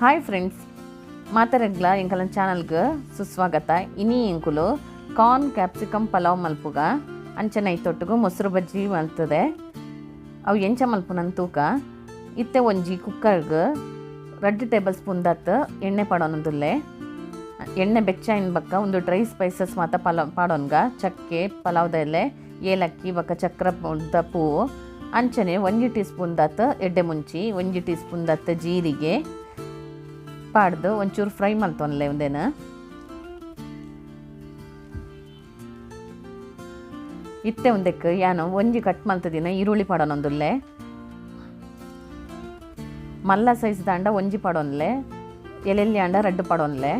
Hi friends మా తరగ్ల ఇంకలం ఛానల్కు ಸುಸ್ವಾಗತ. ಇನಿ ఇంకులు కార్న్ ಕ್ಯಾಪ್ಸಿಕಂ ಪಲಾವ್ ಮಲ್ಪುಗ. ಅಂಚನೆ ತೊಟ್ಟಿಗೂ ಮೊಸರು ಬಜ್ಜಿ ಮಲ್ತದೆ. ಅವು ಎಂಚ ಮಲ್ಪುನನ್ ತೂಕ. ಇತ್ತೆ ಒಂಜಿ ಕುಕ್ಕರ್ಗೆ ರೆಡ್ ಟೇಬಲ್ ಸ್ಪೂನ್ ದತ್ತು ಎಣ್ಣೆ ಪಾಡೋನದುಲ್ಲೆ. ಎಣ್ಣೆ ಬೆಚ್ಚ ಬಕ್ಕ ಒಂದು ಡ್ರೈ ಸ್ಪೈಸಸ್ ಮಾತ ಪಲಾವ್ ಪಾಡೋನ್ಗ. ಚಕ್ಕೆ ಪಲಾವ್ದ ಎಲೆ ಏಲಕ್ಕಿ, ಬಕ್ಕ ಚಕ್ರ ಉದ್ದ ಪೂವು. ಅಂಚನೆ ಒಂಜಿ ಟೀ ಸ್ಪೂನ್ ದತ್ತು ಎಡ್ಡೆ ಮುಂಚಿ, ಒಂಜಿ ಟೀ ಸ್ಪೂನ್ ದತ್ತು ಜೀರಿಗೆ. ಪಾಡ್ದು ಒಂಚೂರು ಫ್ರೈ ಮಲ್ತೊನ್ಲೆ ಒಂದೇನು? ಇತ್ತೆ ಒಂದಕ್ಕೆ, ಯಾನು, ಒಂಜಿ ಕಟ್ ಮಲ್ತದಿನ ಈರುಳ್ಳಿ ಪಾಡೋನೊಂದುಲ್ಲೆ? ಮಲ್ಲ ಸೈಜ್ ದಾಂಡ ಒಂಜಿ ಪಾಡೋನ್ಲೆ ಎಲೆಲ್ಲಿ ಆಂಡ ರಡ್ಡು ಪಾಡೋನ್ಲೆ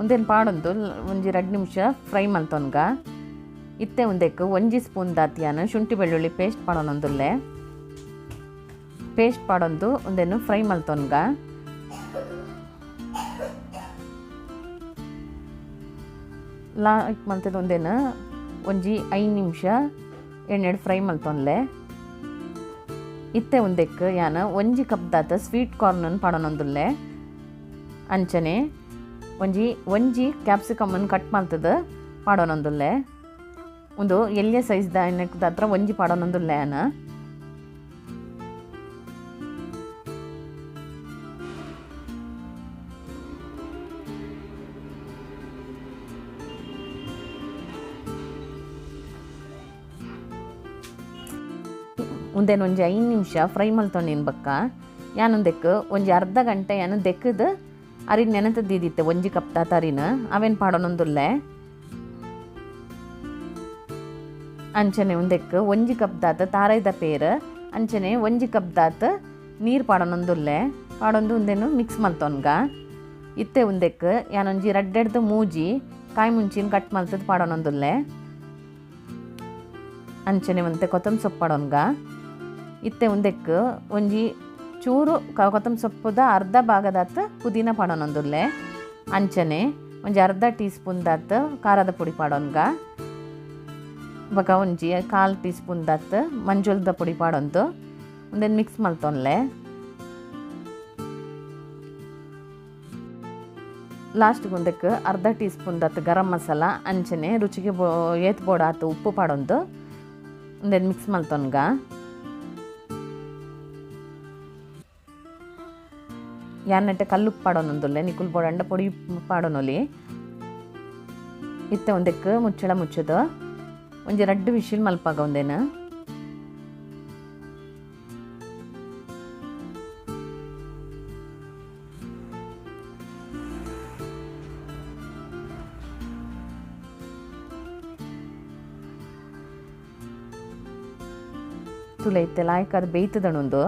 ಒಂದೇನು ಪಾಡೊಂದು, ಒಂಜಿ ಎರಡು ನಿಮಿಷ ಫ್ರೈ ಮಲ್ತೊನ್ಗ ಇತ್ತೆ ಒಂದಕ್ಕೆ ಒಂಜಿ ಸ್ಪೂನ್ ದಾತಿಯಾನ ಶುಂಠಿ ಬೆಳ್ಳುಳ್ಳಿ ಪೇಸ್ಟ್ ಪಾಡೋನೊಂದುಲ್ಲೆ? ಪೇಸ್ಟ್ ಪಾಡೊಂದು ಒಂದೇನು ಫ್ರೈ ಮಲ್ತೊನ್ಗ ಲಾಕ್ ಮಲ್ತದ ಒಂದೇನು ಒಂಜಿ ಐದು ನಿಮಿಷ ಎಣ್ಣೆಡು ಫ್ರೈ ಮಲ್ತೊಂದ್ಲೆ. ಇತ್ತೆ ಒಂದಕ್ಕೆ ಯಾನ ಒಂಜಿ ಕಪ್ ದಾತ ಸ್ವೀಟ್ ಕಾರ್ನನ್ನು ಪಾಡೋನೊಂದುಲ್ಲೆ ಅಂಚನೆ ಒಂಜಿ ಒಂಜಿ ಕ್ಯಾಪ್ಸಿಕಮನ್ನು ಕಟ್ ಮಾಡ್ತದ ಪಾಡೋನೊಂದುಲ್ಲೆ ಒಂದು ಎಲ್ಲಿಯ ಸೈಜ್ದ ಎಣ್ಣೆಕ್ ಹತ್ರ ಒಂಜಿ ಪಾಡೋನೊಂದುಲ್ಲೆ ಅನ ಒಂದೇನು ಒಂಜಿ ಐದು ನಿಮಿಷ ಫ್ರೈ ಮಲ್ತೊಂಡಿನ ಬಕ್ಕ? ಯಾನೊಂದೆಕ್ ಒಂಜಿ ಅರ್ಧ ಗಂಟೆ ಯಾನು ದೆಕ್ಕದು ಅರಿನ ನೆನತದ್ದಿದ್ದಿತ್ತೆ ಒಂಜಿ ಕಪ್ ತಾತ ಅರಿನ ಅವೇನು ಪಾಡೋನೊಂದುಲ್ಲೆ? ಅಂಚನೆ ಒಂದೆಕ್ ಒಂಜಿ ಕಪ್ ದಾತ ತಾರೈದ ಪೇರ್, ಅಂಚನೆ ಒಂಜಿ ಕಪ್ ದಾತ ನೀರು ಪಾಡೋನೊಂದುಲ್ಲೆ. ಪಾಡೊಂದು ಒಂದೇನು ಮಿಕ್ಸ್ ಮಲ್ತೊನ್ಗ. ಇತ್ತೆ ಒಂದೆಕ್ ಯಾನೊಂಜಿ ರಡ್ಡೆಡ್ದು ಮೂಜಿ ಕಾಯಿ ಮುಂಚಿನ ಕಟ್ ಮಲ್ತದ ಪಾಡೋನೊಂದುಲ್ಲೆ. ಅಂಚನೆ ಒಂದೆ ಕೊತ್ತಂಬರಿ ಸೊಪ್ಪು ಪಾಡೋನ್ಗ. ಇತ್ತೆ ಉಂದೆಕ್ಕು ಒಂಜಿ ಚೂರು ಕೊತ್ತಂ ಸೊಪ್ಪುದ ಅರ್ಧ ಭಾಗದಾತ್ ಪುದೀನ ಪಾಡೋನೊಂದುಲ್ಲೆ ಅಂಚನೆ, ಒಂಜಿ ಅರ್ಧ ಟೀ ಸ್ಪೂನ್ ದಾತ್ ಖಾರದ ಪುಡಿ ಪಾಡೋನ್ಗ ಬೊಕ ಒಂಜಿ ಕಾಲು ಟೀ ಸ್ಪೂನ್ ದಾತ್ ಮಂಜುಳದ ಪುಡಿ ಪಾಡೊಂದು ಒಂದೇನು ಮಿಕ್ಸ್ ಮಲ್ತೊನ್ಲೆ. ಲಾಸ್ಟ್ ಒಂದಕ್ಕೆ ಅರ್ಧ ಟೀ ಸ್ಪೂನ್ ದತ್ತು ಗರಂ ಮಸಾಲ, ಅಂಚನೆ, ರುಚಿಗೆ ಬೋ ಏತ್ ಬೋಡ ಆತು ಉಪ್ಪು ಪಾಡೊಂದು ಒಂದೇನು ಮಿಕ್ಸ್ ಮಲ್ತೊನ್ಗ ಕಲ್ಲುಪ್ಪು ಪಾಡೋನೊಂದುಲ್ಲೆ ನಿಕುಲ್ ಬೋಡ ಅಂಡ ಪೊಡಿ ಪಾಡೋನೊಲಿ ಇತ್ತೆ ಒಂದಕ್ಕೆ ಮುಚ್ಚಳ ಮುಚ್ಚದು. ಒಂಜಿ ರಡ್ಡು ವಿಶಿಲ್ ಮಲ್ಪಾಗ ಒಂದೇನು. ತುಲೆ ಇತ್ತೆ ಲಾಯ್ಕ ಅದು ಬೇಯ್ತದಣೊಂದು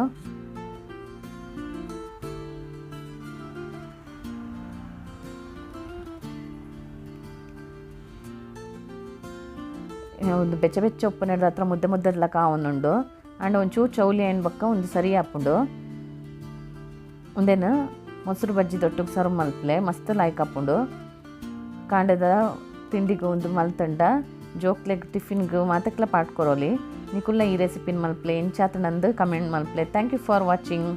ಒಂದು ನೆಡ್ದ ಹತ್ರ ಮುದ್ದೆ ಮುದ್ದೆಲ್ಲ ಕಾವೊಂದುಂಡು ಆಂಡ ಒಂಚೂರು ಚೌಲಿ ಏನು ಬಕ್ಕ ಒಂದು ಸರಿ ಹಾಪುಂಡು ಒಂದೇನು ಮೊಸರು ಬಜ್ಜಿ ದೊಟ್ಟಿಗೆ ಸರ್ವ್ ಮಲ್ಪಲೆ ಮಸ್ತ್ ಲಾಯ್ಕ್ ಹಾಪುಂಡು ಕಾಂಡದ ತಿಂಡಿಗೆ ಒಂದು ಮಲ್ತಂಡ ಜೋಕ್ಲೆಗ್ ಟಿಫಿನ್ಗೆ ಮಾತಕ್ಲ ಪಾಟ್ಕೊರೋಲಿ. ನಿಕುಲ್ಲ ಈ ರೆಸಿಪಿನ ಮಲ್ಪಲೆ ಎಂಚಾತ ನಂದು comment ಮಲ್ಪಲೆ. Thank you for watching